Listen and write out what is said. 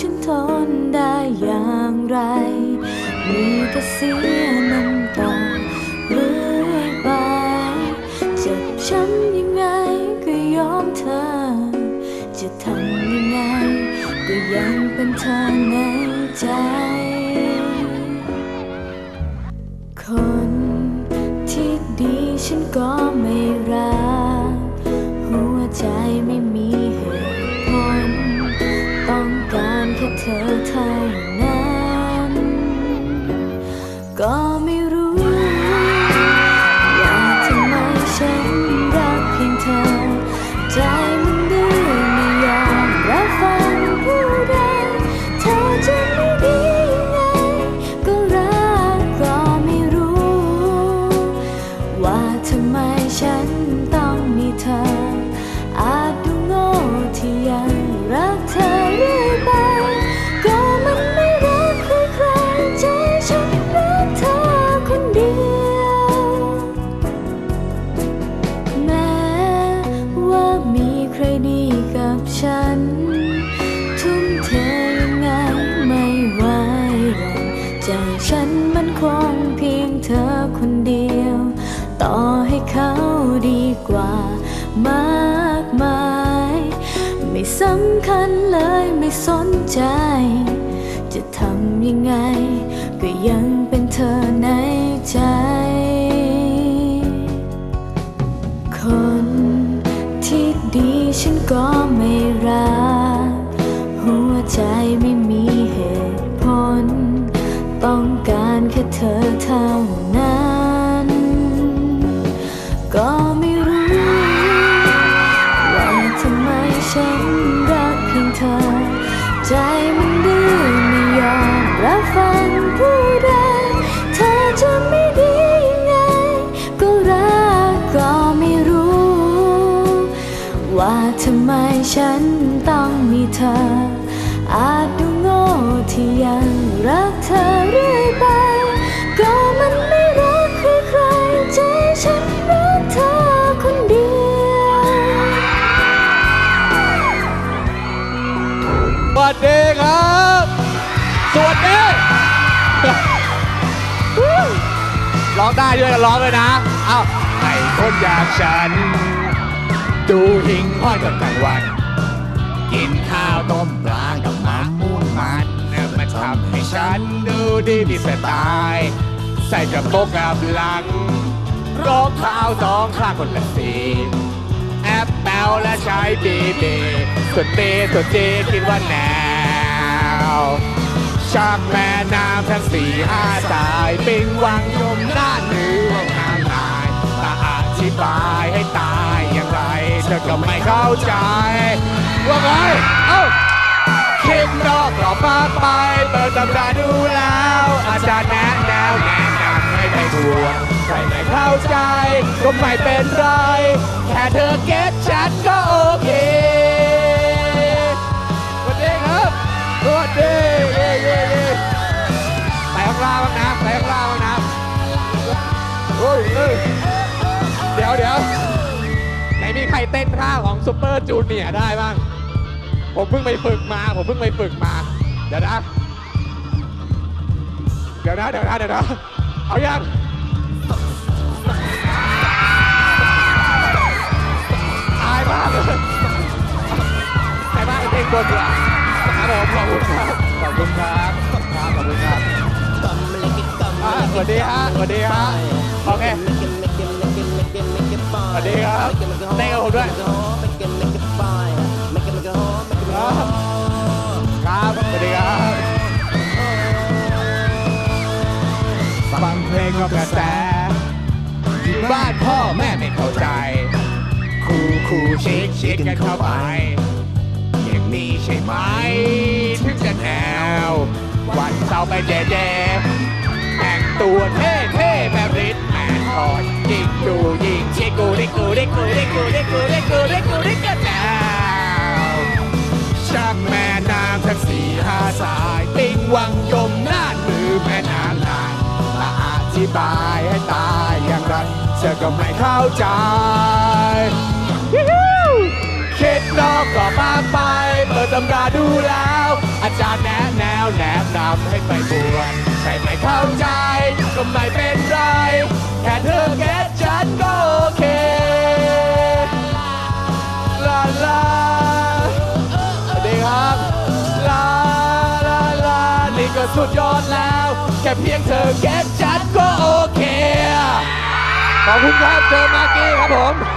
ฉันทนได้อย่างไรมีแต่เสียน้ำตาเรื่อยไปเจ็บช้ำยังไงก็ยอมเธอ จะทำยังไง ก็ยังเป็นเธอในใจ คนที่ดีฉันก็ไม่รัก หัวใจไม่ อกใจฉันมันคงเพียงเธอคนเดียว ต่อให้เขาดีกว่ามากมาย ไม่สำคัญเลยไม่สนใจ จะทำยังไง ก็ยังเป็นเธอในใจ คนที่ดีฉันก็ไม่รัก หัวใจไม่มีเหตุผล ต้องการแค่เธอเท่านั้น ก็ไม่รู้ว่าทำไมฉันรักเพียงเธอ ใจมันดื้อไม่ยอมรับฟังผู้ใดเธอจะไม่ดียังไง ก็รักก็ไม่รู้ ว่าทำไมฉันต้องมีเธอ องได้ด้วยกันร้องเลยนะเอ้าให้คนอยากฉัน ดูหิ่งห้อยกันกลางวัน กินข้าวต้มปลากับมะม่วงมันมาทำให้ฉันดูดีมีสไตล์ใส่กระโปรงกับหลังรองเท้าสองข้างคนละสีแอปเปิลและใช้บีบีส่วนเบส่วนเจคิดว่าแนวชักแม น้ำทั้งสี่ห้าสายปิงวังยมหน้าเนื้อทางนายแต่อธิบายให้ตายอย่างไรเธอก็ไม่เข้าใจ ว่าไงเอ้าคิดนอกกรอบมากไปเปิดตำราดูแล้ว อาจารย์แนะแนวแนะนำให้ไปบวชใครไม่เข้าใจก็ไม่เป็นไร แค่เธอเก็ตฉันก็โอเค ล่าบ้างนะไปข้างล่างบ้างนะโอ้ยเอ้ยเดี๋ยวเดี๋ยวไหนมีใครเต้นท่าของซูเปอร์จูเนียร์ได้บ้าง ผมเพิ่งไปฝึกมา ผมเพิ่งไปฝึกมา เดี๋ยวนะ เดี๋ยวนะเดี๋ยวนะเดี๋ยวนะเอายังอายมากเลยอายมากเพลงบนดีกว่าครับผมขอบคุณครับขอบคุณครับครับขอบคุณครับ วัสดีฮะสวัสดีฮะโอเคสวัสดีครับเต้นกับผมด้วยครับสวัสดีครับฟังเพลงก็กระแสที่บ้านพ่อแม่ไม่เข้าใจคูคูชิคชิคกันเข้าไปอย่างนี้ใช่ไหมถึงจะแนววันเสาร์ไปเจเจแตัวเท่เท่แบบริดแมนอ่อนยิงดูยิงเชกูได้กูได้กูได้กูได้กูได้กูได้กูได้กูแล้วช่างแม่น้ำทั้งสี่ห้าสาย ปิงวังยมน่านหรือแม่น้ำลายมาอธิบายให้ตายอย่างไรเธอก็ไม่เข้าใจคิดนอกก็มากไป เปิดตำราดูแล้ว อาจารย์แนะแนวแนะนำให้ไปบวชใช่ไหมเข้าใจ ก็ไม่เป็นไร แค่เธอเก็ตฉันก็โอเค ลาลาสวัสดีครับ ลาลาลานี่ก็สุดยอดแล้ว แค่เพียงเธอเก็ตฉันก็โอเค ขอบคุณครับ เจอมากี้ครับผม